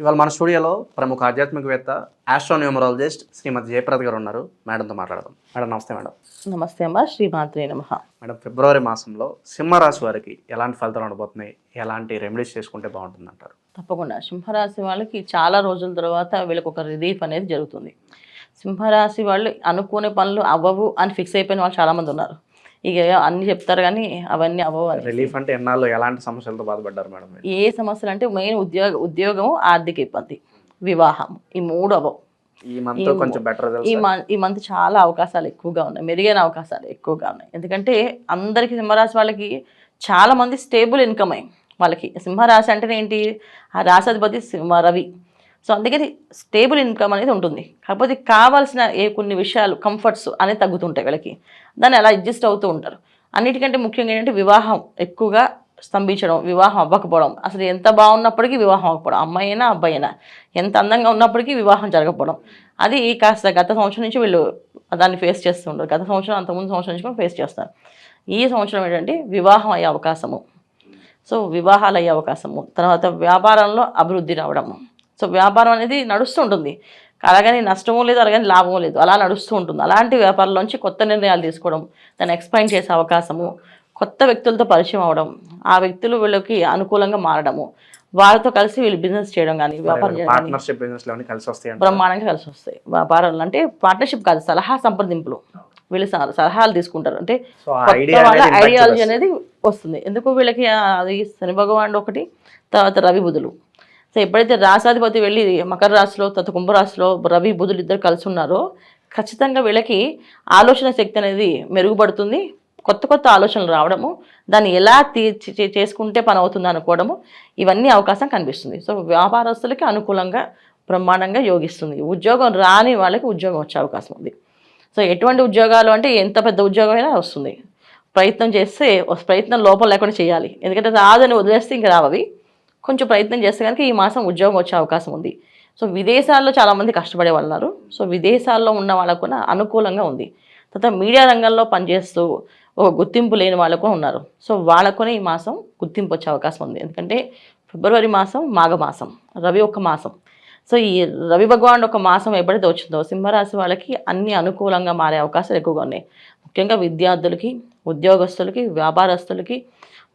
ఇవాళ మన స్టూడియోలో ప్రముఖ ఆధ్యాత్మికవేత్త ఆస్ట్రోన్యూమరాలజిస్ట్ శ్రీమతి జయప్రద గారు ఉన్నారు. మేడంతో మాట్లాడదాం. మేడం నమస్తే మేడం. నమస్తే అమ్మా శ్రీమాత్రే నమ. మేడం ఫిబ్రవరి మాసంలో సింహరాశి వారికి ఎలాంటి ఫలితాలు ఉండబోతున్నాయి? ఎలాంటి రెమెడీస్ చేసుకుంటే బాగుంటుంది అంటారు తప్పకుండా. సింహరాశి వాళ్ళకి చాలా రోజుల తర్వాత వీళ్ళకి ఒక రిలీఫ్ అనేది జరుగుతుంది. సింహరాశి వాళ్ళు అనుకునే పనులు అవ్వవు అని ఫిక్స్ అయిపోయిన వాళ్ళు చాలామంది ఉన్నారు. ఇక అన్ని చెప్తారు కానీ అవన్నీ అవ్వవు అని. రిలీఫ్ అంటే ఎన్నాళ్ళు ఎలాంటి సమస్యలతో బాధపడ్డారు మేడం? ఏ సమస్యలు అంటే మెయిన్ ఉద్యోగ ఉద్యోగం ఆర్థిక ఇబ్బంది వివాహం ఈ మూడు అవ్వవు. ఈ మంత్ కొంచెం బెటర్ ఈ మంత్ ఈ మంత్ చాలా అవకాశాలు ఎక్కువగా ఉన్నాయి. మెరుగైన అవకాశాలు ఎక్కువగా ఉన్నాయి. ఎందుకంటే అందరికీ సింహరాశి వాళ్ళకి చాలా మంది స్టేబుల్ ఇన్కమ్ అయ్యి వాళ్ళకి సింహరాశి అంటేనే ఏంటి ఆ రాశాధిపతి సింహ రవి సో అందుకని స్టేబుల్ ఇన్కమ్ అనేది ఉంటుంది. కాకపోతే కావాల్సిన ఏ కొన్ని విషయాలు కంఫర్ట్స్ అనేది తగ్గుతుంటాయి వీళ్ళకి. దాన్ని అలా అడ్జస్ట్ అవుతూ ఉంటారు. అన్నిటికంటే ముఖ్యంగా ఏంటంటే వివాహం ఎక్కువగా స్తంభించడం వివాహం అవ్వకపోవడం. అసలు ఎంత బాగున్నప్పటికీ వివాహం అవ్వకపోవడం. అమ్మాయి అయినా అబ్బాయి అయినా ఎంత అందంగా ఉన్నప్పటికీ వివాహం జరగకపోవడం. అది కాస్త గత సంవత్సరం నుంచి వీళ్ళు దాన్ని ఫేస్ చేస్తుంటారు గత సంవత్సరం అంతకుముందు సంవత్సరం నుంచి కూడా ఫేస్ చేస్తారు ఈ సంవత్సరం ఏంటంటే వివాహం అయ్యే అవకాశము. సో వివాహాలు అయ్యే అవకాశము. తర్వాత వ్యాపారంలో అభివృద్ధి రావడము. సో వ్యాపారం అనేది నడుస్తూ ఉంటుంది. అలాగని నష్టమూ లేదు అలాగని లాభమూ లేదు అలా నడుస్తూ ఉంటుంది. అలాంటి వ్యాపారంలోంచి కొత్త నిర్ణయాలు తీసుకోవడం దాన్ని ఎక్స్పాండ్ చేసే అవకాశము కొత్త వ్యక్తులతో పరిచయం అవడం ఆ వ్యక్తులు వీళ్ళకి అనుకూలంగా మారడము వాళ్ళతో కలిసి వీళ్ళు బిజినెస్ చేయడం కానీ వ్యాపారం కలిసి వస్తాయి. బ్రహ్మాండంగా కలిసి వస్తాయి. వ్యాపారాలు అంటే పార్ట్నర్షిప్ కాదు సలహా సంప్రదింపులు. వీళ్ళు సల- సలహాలు తీసుకుంటారు. అంటే వాళ్ళ ఐడియాలజీ. అనేది వస్తుంది. ఎందుకు వీళ్ళకి అది శని భగవానుడు ఒకటి తర్వాత రవి బుధులు. సో ఎప్పుడైతే రాశాధిపతి వెళ్ళి మకర రాశిలో తర్వాత కుంభరాశిలో రవి బుధులు ఇద్దరు కలిసి ఉన్నారో ఖచ్చితంగా వీళ్ళకి ఆలోచన శక్తి అనేది మెరుగుపడుతుంది. కొత్త కొత్త ఆలోచనలు రావడము దాన్ని ఎలా తీర్చి చేసుకుంటే పని అవుతుంది అనుకోవడము ఇవన్నీ అవకాశం కనిపిస్తుంది. సో వ్యాపారస్తులకి అనుకూలంగా బ్రహ్మాండంగా యోగిస్తుంది. ఉద్యోగం రాని వాళ్ళకి ఉద్యోగం వచ్చే అవకాశం ఉంది. సో ఎటువంటి ఉద్యోగాలు అంటే ఎంత పెద్ద ఉద్యోగం అయినా వస్తుంది. ప్రయత్నం చేస్తే ప్రయత్నం లోపం లేకుండా చేయాలి. ఎందుకంటే రాదని వదిలేస్తే ఇంక రావవి కొంచెం ప్రయత్నం చేస్తే కనుక ఈ మాసం ఉద్యోగం వచ్చే అవకాశం ఉంది. సో విదేశాల్లో చాలామంది కష్టపడే వాళ్ళు ఉన్నారు సో విదేశాల్లో ఉన్న వాళ్ళకు కూడా అనుకూలంగా ఉంది. తర్వాత మీడియా రంగంలో పనిచేస్తూ ఒక గుర్తింపు లేని వాళ్ళకు ఉన్నారు. సో వాళ్ళకునే ఈ మాసం గుర్తింపు వచ్చే అవకాశం ఉంది. ఎందుకంటే ఫిబ్రవరి మాసం మాఘమాసం రవి ఒక మాసం. సో ఈ రవి భగవాన్ ఒక మాసం ఎప్పుడైతే వచ్చిందో సింహరాశి వాళ్ళకి అన్ని అనుకూలంగా మారే అవకాశాలు ఎక్కువగా ఉన్నాయి. ముఖ్యంగా విద్యార్థులకి ఉద్యోగస్తులకి వ్యాపారస్తులకి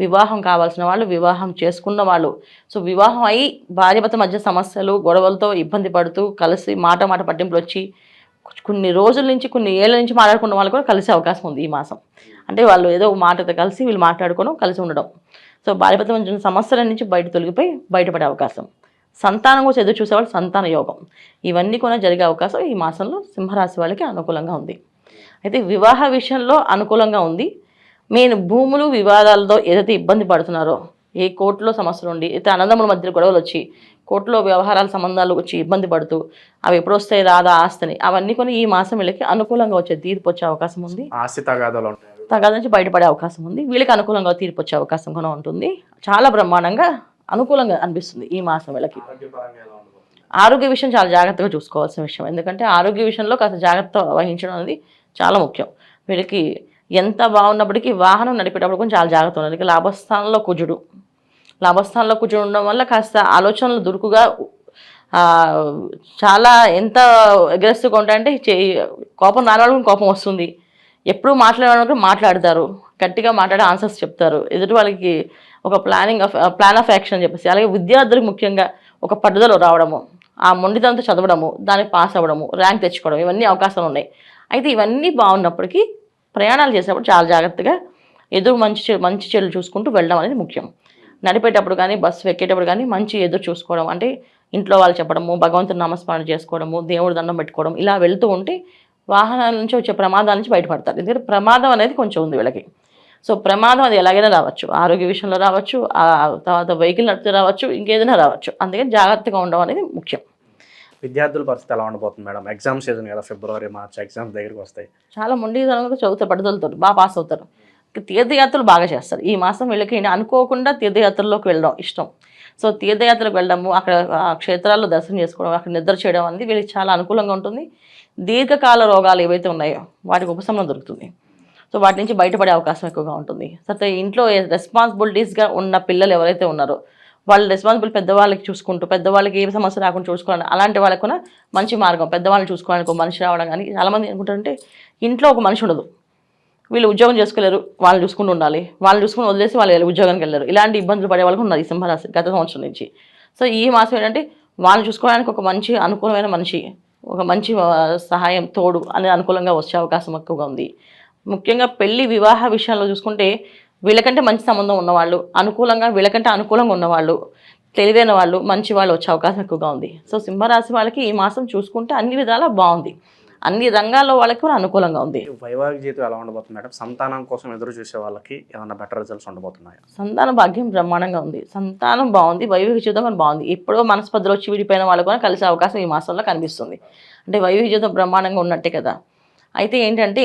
వివాహం కావాల్సిన వాళ్ళు వివాహం చేసుకున్న వాళ్ళు. సో వివాహం అయి భార్యభర్త మధ్య సమస్యలు గొడవలతో ఇబ్బంది పడుతూ కలిసి మాట మాట పట్టింపులు వచ్చి కొన్ని రోజుల నుంచి కొన్ని ఏళ్ళ నుంచి మాట్లాడుకున్న వాళ్ళు కూడా కలిసే అవకాశం ఉంది ఈ మాసం. అంటే వాళ్ళు ఏదో ఒక మాటతో కలిసి వీళ్ళు మాట్లాడుకోవడం కలిసి ఉండడం. సో భార్యభర్త మధ్య సమస్యల నుంచి బయట తొలగిపోయి బయటపడే అవకాశం. సంతానం కూడా ఎదురు చూసేవాళ్ళు సంతాన యోగం. ఇవన్నీ కూడా జరిగే అవకాశం ఈ మాసంలో సింహరాశి వాళ్ళకి అనుకూలంగా ఉంది. అయితే వివాహ విషయంలో అనుకూలంగా ఉంది. మెయిన్ భూములు వివాదాలతో ఏదైతే ఇబ్బంది పడుతున్నారో ఏ కోర్టులో సమస్యలు ఉండి అయితే అన్నదమ్ముల మధ్య గొడవలు వచ్చి కోర్టులో వ్యవహారాల సంబంధాలు వచ్చి ఇబ్బంది పడుతూ అవి ఎప్పుడు వస్తాయి రాదా ఆస్తిని అవన్నీ కొన్ని ఈ మాసం వీళ్ళకి అనుకూలంగా వచ్చే తీర్పు వచ్చే అవకాశం ఉంది. ఆస్తి తగాదాలు తగాద నుంచి బయటపడే అవకాశం ఉంది. వీళ్ళకి అనుకూలంగా తీర్పు వచ్చే అవకాశం కూడా ఉంటుంది. చాలా బ్రహ్మాండంగా అనుకూలంగా అనిపిస్తుంది ఈ మాసం వీళ్ళకి? ఆరోగ్య విషయం చాలా జాగ్రత్తగా చూసుకోవాల్సిన విషయం. ఎందుకంటే ఆరోగ్య విషయంలో కాస్త జాగ్రత్త వహించడం అనేది చాలా ముఖ్యం. వీళ్ళకి ఎంత బాగున్నప్పటికీ వాహనం నడిపేటప్పుడు కొంచెం చాలా జాగ్రత్త ఉండాలి. ఇక లాభస్థానంలో కుజుడు. లాభస్థానంలో కుజుడు ఉండడం వల్ల కాస్త ఆలోచనలు దురుకుగా చాలా ఎంత అగ్రెసివ్గా ఉంటాయంటే చే- కోపం నాలుగు కోపం వస్తుంది. ఎప్పుడు మాట్లాడాలనుకుంటే మాట్లాడతారు. గట్టిగా మాట్లాడే ఆన్సర్స్ చెప్తారు. ఎదుటి వాళ్ళకి ఒక planning of plan of action అని చెప్పేసి అలాగే విద్యార్థులకు ముఖ్యంగా ఒక పట్టుదల రావడము ఆ మొండిదంతా చదవడము దానికి పాస్ అవ్వడము ర్యాంక్ తెచ్చుకోవడం ఇవన్నీ అవకాశాలు ఉన్నాయి. అయితే ఇవన్నీ బాగున్నప్పటికీ ప్రయాణాలు చేసేటప్పుడు చాలా జాగ్రత్తగా ఎదురు మంచి చె- మంచి చెడులు చూసుకుంటూ వెళ్ళడం అనేది ముఖ్యం. నడిపేటప్పుడు కానీ బస్సు ఎక్కేటప్పుడు కానీ మంచి ఎదురు చూసుకోవడం అంటే ఇంట్లో వాళ్ళు చెప్పడము భగవంతుని నామస్మరణ చేసుకోవడము దేవుడి దండం పెట్టుకోవడం ఇలా వెళ్తూ ఉంటే వాహనాల నుంచి వచ్చే ప్రమాదాల నుంచి బయటపడతారు. ఎందుకంటే ప్రమాదం అనేది కొంచెం ఉంది వీళ్ళకి. సో ప్రమాదం అది ఎలాగైనా రావచ్చు. ఆరోగ్య విషయంలో రావచ్చు ఆ తర్వాత వెహికల్ నడిపితే రావచ్చు ఇంకేదైనా రావచ్చు. అందుకని జాగ్రత్తగా ఉండడం అనేది ముఖ్యం. విద్యార్థుల పరిస్థితి ఎలా ఉండబోతుంది మేడం? ఎగ్జామ్ సీజన్ కదా ఫిబ్రవరి మార్చ్ ఎగ్జామ్స్ దగ్గరికి వస్తాయి. చాలా ముందుగా చదువుతారు పట్టుదలతో బాగా పాస్ అవుతారు. తీర్థయాత్రలు బాగా చేస్తారు. ఈ మాసం వీళ్ళకి అనుకోకుండా తీర్థయాత్రల్లోకి వెళ్ళడం ఇష్టం. సో తీర్థయాత్రకు వెళ్ళడము అక్కడ ఆ క్షేత్రాల్లో దర్శనం చేసుకోవడం అక్కడ నిద్ర చేయడం అనేది వీళ్ళకి చాలా అనుకూలంగా ఉంటుంది. దీర్ఘకాల రోగాలు ఏవైతే ఉన్నాయో వాటికి ఉపశమనం దొరుకుతుంది. సో వాటి నుంచి బయటపడే అవకాశం ఎక్కువగా ఉంటుంది. సరే ఇంట్లో రెస్పాన్సిబిలిటీస్గా ఉన్న పిల్లలు ఎవరైతే ఉన్నారో వాళ్ళ రెస్పాన్సిబుల్ పెద్దవాళ్ళకి చూసుకుంటూ పెద్దవాళ్ళకి ఏ సమస్య రాకుండా చూసుకోవాలి అలాంటి వాళ్ళకు కూడా మంచి మార్గం పెద్దవాళ్ళని చూసుకోవడానికి ఒక మనిషి రావడం కానీ చాలామంది అనుకుంటారంటే ఇంట్లో ఒక మనిషి ఉండదు. వీళ్ళు ఉద్యోగం చేసుకోలేరు వాళ్ళు చూసుకుంటూ ఉండాలి. వాళ్ళు చూసుకుని వదిలేసి వాళ్ళు ఉద్యోగానికి వెళ్ళరు. ఇలాంటి ఇబ్బందులు పడే వాళ్ళకు ఉన్నది ఈ సింహరాశి గత సంవత్సరం నుంచి. సో ఈ మాసం ఏంటంటే వాళ్ళని చూసుకోవడానికి ఒక మంచి అనుకూలమైన మనిషి ఒక మంచి సహాయం తోడు అనేది అనుకూలంగా వచ్చే అవకాశం ఎక్కువగా ఉంది. ముఖ్యంగా పెళ్ళి వివాహ విషయాల్లో చూసుకుంటే వీళ్ళకంటే మంచి సంబంధం ఉన్నవాళ్ళు అనుకూలంగా వీళ్ళకంటే అనుకూలంగా ఉన్నవాళ్ళు తెలివైన వాళ్ళు మంచి వాళ్ళు వచ్చే అవకాశం ఎక్కువగా ఉంది. సో సింహరాశి వాళ్ళకి ఈ మాసం చూసుకుంటే అన్ని విధాలా బాగుంది. అన్ని రంగాల్లో వాళ్ళకి కూడా అనుకూలంగా ఉంది. వైవాహిక జీవితం ఎలా ఉండబోతుంది మేడం? సంతానం కోసం ఎదురు చూసే వాళ్ళకి ఏమైనా బెటర్ రిజల్ట్స్ ఉండబోతున్నాయా? సంతాన భాగ్యం బ్రహ్మాండంగా ఉంది. సంతానం బాగుంది వైవాహిక జీవితం కూడా బాగుంది. ఎప్పుడో మనస్పర్ధలు వచ్చి విడిపోయిన వాళ్ళు కూడా కలిసే అవకాశం ఈ మాసంలో కనిపిస్తుంది. అంటే వైవాహిక జీవితం బ్రహ్మాండంగా ఉన్నట్టే కదా. అయితే ఏంటంటే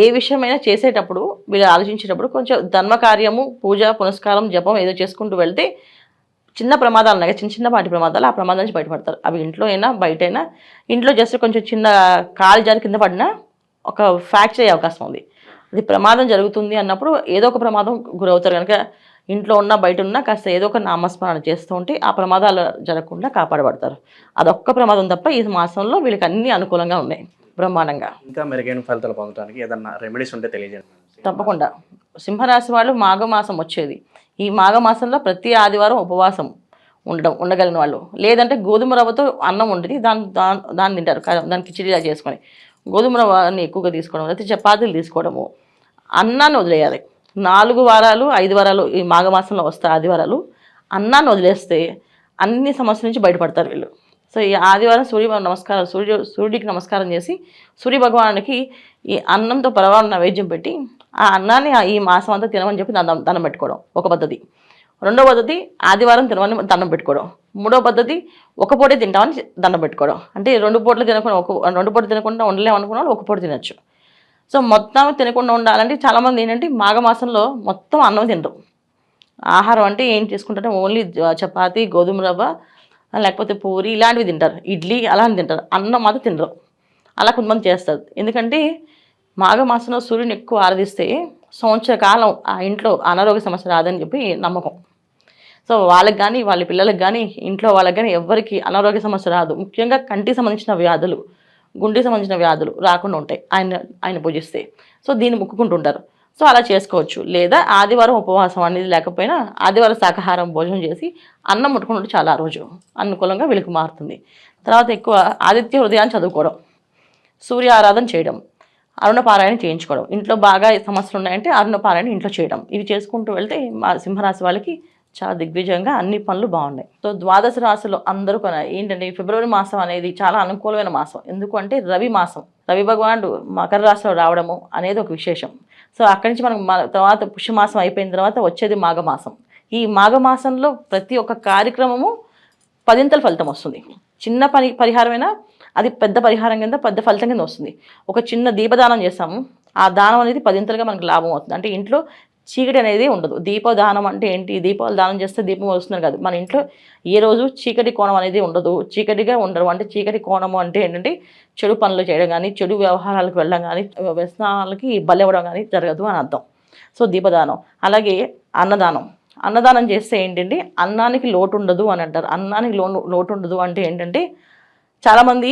ఏ విషయమైనా చేసేటప్పుడు వీళ్ళు ఆలోచించేటప్పుడు కొంచెం ధర్మకార్యము పూజ పునస్కారం జపం ఏదో చేసుకుంటూ వెళ్తే చిన్న ప్రమాదాలు ఉన్నాయి. చిన్న చిన్న చిన్నపాటి ప్రమాదాలు ఆ ప్రమాదాల నుంచి బయటపడతారు. అవి ఇంట్లో అయినా బయట అయినా ఇంట్లో జస్ట్ కొంచెం చిన్న కాలు జారి కింద పడినా ఒక ఫ్రాక్చర్ అయ్యే అవకాశం ఉంది. అది ప్రమాదం జరుగుతుంది అన్నప్పుడు ఏదో ఒక ప్రమాదం గురవుతారు. కనుక ఇంట్లో ఉన్న బయట ఉన్నా కాస్త ఏదో ఒక నామస్మరణ చేస్తూ ఉంటే ఆ ప్రమాదాలు జరగకుండా కాపాడబడతారు. అదొక్క ప్రమాదం తప్ప ఈ మాసంలో వీళ్ళకి అన్ని అనుకూలంగా ఉన్నాయి. బ్రహ్మాండంగా. ఇంకా మెరుగైన ఫలితాలు పొందడానికి ఏదన్నా రెమెడీస్ ఉంటే తెలియజేయండి. తప్పకుండా. సింహరాశి వాళ్ళు మాఘమాసం వచ్చేది. ఈ మాఘమాసంలో ప్రతి ఆదివారం ఉపవాసం ఉండడం ఉండగలిగిన వాళ్ళు. లేదంటే గోధుమ రవ్వతో అన్నం వండి దాన్ని దాన్ని దాన్ని తింటారు. దాన్ని కిచిడిలా చేసుకొని. గోధుమ రవ్వని ఎక్కువగా తీసుకోవడం లేకపోతే చపాతీలు తీసుకోవడము. అన్నాన్ని వదిలేయాలి. నాలుగు వారాలు ఐదు వారాలు ఈ మాఘమాసంలో వస్తాయి ఆదివారాలు అన్నాన్ని వదిలేస్తే అన్ని సమస్యల నుంచి బయటపడతారు వీళ్ళు. సో ఈ ఆదివారం సూర్య నమస్కారం సూర్య సూర్యుడికి నమస్కారం చేసి సూర్య భగవానుడికి ఈ అన్నంతో పరవాలన్న నైవేద్యం పెట్టి ఆ అన్నాన్ని ఈ మాసం అంతా తినమని చెప్పి దండం దండం పెట్టుకోవడం ఒక పద్ధతి. రెండో పద్ధతి ఆదివారం తినమని దండం పెట్టుకోవడం. మూడో పద్ధతి ఒక పూటే తింటామని దండం పెట్టుకోవడం. అంటే రెండు పూటలు తినకుండా ఒక రెండు పూటలు తినకుండా ఉండలేమనుకున్న వాళ్ళు ఒక పూట తినచ్చు. సో మొత్తం తినకుండా ఉండాలంటే చాలామంది ఏంటంటే మాఘమాసంలో మొత్తం అన్నం తినరు. ఆహారం అంటే ఏం తీసుకుంటారంటే ఓన్లీ చపాతి గోధుమ రవ్వ లేకపోతే పూరి ఇలాంటివి తింటారు. ఇడ్లీ అలాంటివి తింటారు. అన్నం మాత్రం తినరు. అలా కొంతమంది చేస్తారు. ఎందుకంటే మాఘమాసంలో సూర్యుని ఎక్కువ ఆరాధిస్తే సంవత్సర కాలం ఆ ఇంట్లో అనారోగ్య సమస్య రాదని చెప్పి నమ్మకం. సో వాళ్ళకి కానీ వాళ్ళ పిల్లలకు కానీ ఇంట్లో వాళ్ళకి కానీ ఎవరికి అనారోగ్య సమస్య రాదు. ముఖ్యంగా కంటికి సంబంధించిన వ్యాధులు గుండెకి సంబంధించిన వ్యాధులు రాకుండా ఉంటాయి. ఆయన ఆయన పూజిస్తే. సో దీన్ని మొక్కుకుంటుంటారు. సో అలా చేసుకోవచ్చు. లేదా ఆదివారం ఉపవాసం అనేది లేకపోయినా ఆదివారం శాకాహారం భోజనం చేసి అన్నం ముట్టుకుంటే చాలా రోజు అనుకూలంగా వీళ్ళకి మారుతుంది. తర్వాత ఎక్కువ ఆదిత్య హృదయాన్ని చదువుకోవడం సూర్య ఆరాధన చేయడం అరుణపారాయణ చేయించుకోవడం. ఇంట్లో బాగా సమస్యలు ఉన్నాయంటే అరుణపారాయణ ఇంట్లో చేయడం. ఇవి చేసుకుంటూ వెళ్తే మా సింహరాశి వాళ్ళకి చాలా దిగ్విజయంగా అన్ని పనులు బాగున్నాయి. సో ద్వాదశ రాశిలో అందరూ కొన ఏంటంటే ఫిబ్రవరి మాసం అనేది చాలా అనుకూలమైన మాసం. ఎందుకంటే రవి మాసం. రవి భగవానుడు మకర రాశిలో రావడము అనేది ఒక విశేషం. సో అక్కడి నుంచి మనం తర్వాత పుష్యమాసం అయిపోయిన తర్వాత వచ్చేది మాఘమాసం. ఈ మాఘమాసంలో ప్రతి ఒక్క కార్యక్రమము పదింతల ఫలితం వస్తుంది. చిన్న పని పరిహారమైనా అది పెద్ద పరిహారం కింద పెద్ద ఫలితం కింద వస్తుంది. ఒక చిన్న దీపదానం చేస్తాము. ఆ దానం అనేది పదింతలుగా మనకు లాభం అవుతుంది. అంటే ఇంట్లో చీకటి అనేది ఉండదు. దీపదానం అంటే ఏంటి? దీపాలు దానం చేస్తే దీపం వస్తున్నారు కాదు. మన ఇంట్లో ఏ రోజు చీకటి కోణం అనేది ఉండదు. చీకటిగా ఉండరు అంటే చీకటి కోణము అంటే ఏంటంటే చెడు పనులు చేయడం కానీ చెడు వ్యవహారాలకు వెళ్ళడం కానీ వ్యసనాలకి బలవ్వడం కానీ జరగదు అని అర్థం. సో దీపదానం. అలాగే అన్నదానం. అన్నదానం చేస్తే ఏంటంటే అన్నానికి లోటు ఉండదు అని అంటారు. అన్నానికి లోను లోటు ఉండదు అంటే ఏంటంటే చాలామంది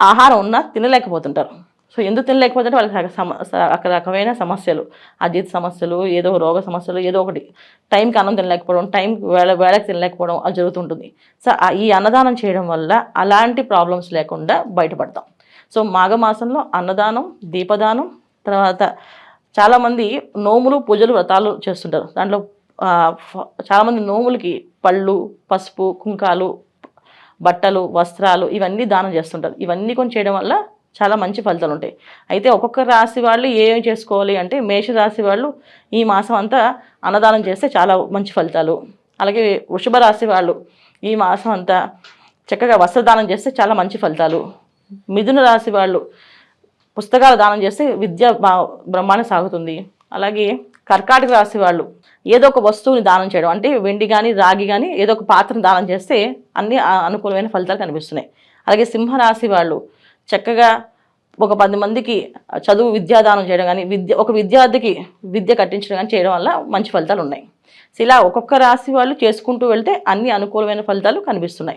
ఆహారం ఉన్నా తినలేకపోతుంటారు. సో ఎందుకు తినలేకపోతే వాళ్ళకి రక సమ రకరకమైన సమస్యలు. అజీత్ సమస్యలు ఏదో రోగ సమస్యలు ఏదో ఒకటి. టైంకి అన్నం తినలేకపోవడం టైంకి వేళ వేళకి తినలేకపోవడం అది జరుగుతుంటుంది. సో ఆ- ఈ అన్నదానం చేయడం వల్ల అలాంటి ప్రాబ్లమ్స్ లేకుండా బయటపడతాం. సో మాఘమాసంలో అన్నదానం దీపదానం తర్వాత చాలామంది నోములు పూజలు వ్రతాలు చేస్తుంటారు. దాంట్లో చాలామంది నోములకి పళ్ళు పసుపు కుంకాలు బట్టలు వస్త్రాలు ఇవన్నీ దానం చేస్తుంటారు. ఇవన్నీ కొన్ని చేయడం వల్ల చాలా మంచి ఫలితాలు ఉంటాయి. అయితే ఒక్కొక్క రాశి వాళ్ళు ఏం చేసుకోవాలి అంటే మేష రాశి వాళ్ళు ఈ మాసం అంతా అన్నదానం చేస్తే చాలా మంచి ఫలితాలు. అలాగే వృషభ రాశి వాళ్ళు ఈ మాసం అంతా చక్కగా వస్త్రదానం చేస్తే చాలా మంచి ఫలితాలు. మిథున రాశి వాళ్ళు పుస్తకాలు దానం చేస్తే విద్య బా- బ్రహ్మాండం సాగుతుంది. అలాగే కర్కాటక రాశి వాళ్ళు ఏదో ఒక వస్తువుని దానం చేయడం అంటే వెండి కానీ రాగి కానీ ఏదో ఒక పాత్రను దానం చేస్తే అన్ని అనుకూలమైన ఫలితాలు కనిపిస్తున్నాయి. అలాగే సింహరాశి వాళ్ళు చక్కగా ఒక పది మందికి చదువు విద్యాదానం చేయడం కానీ విద్య ఒక విద్యార్థికి విద్య కట్టించడం కానీ చేయడం వల్ల మంచి ఫలితాలు ఉన్నాయి. ఇలా ఒక్కొక్క రాశి వాళ్ళు చేసుకుంటూ వెళ్తే అన్ని అనుకూలమైన ఫలితాలు కనిపిస్తున్నాయి.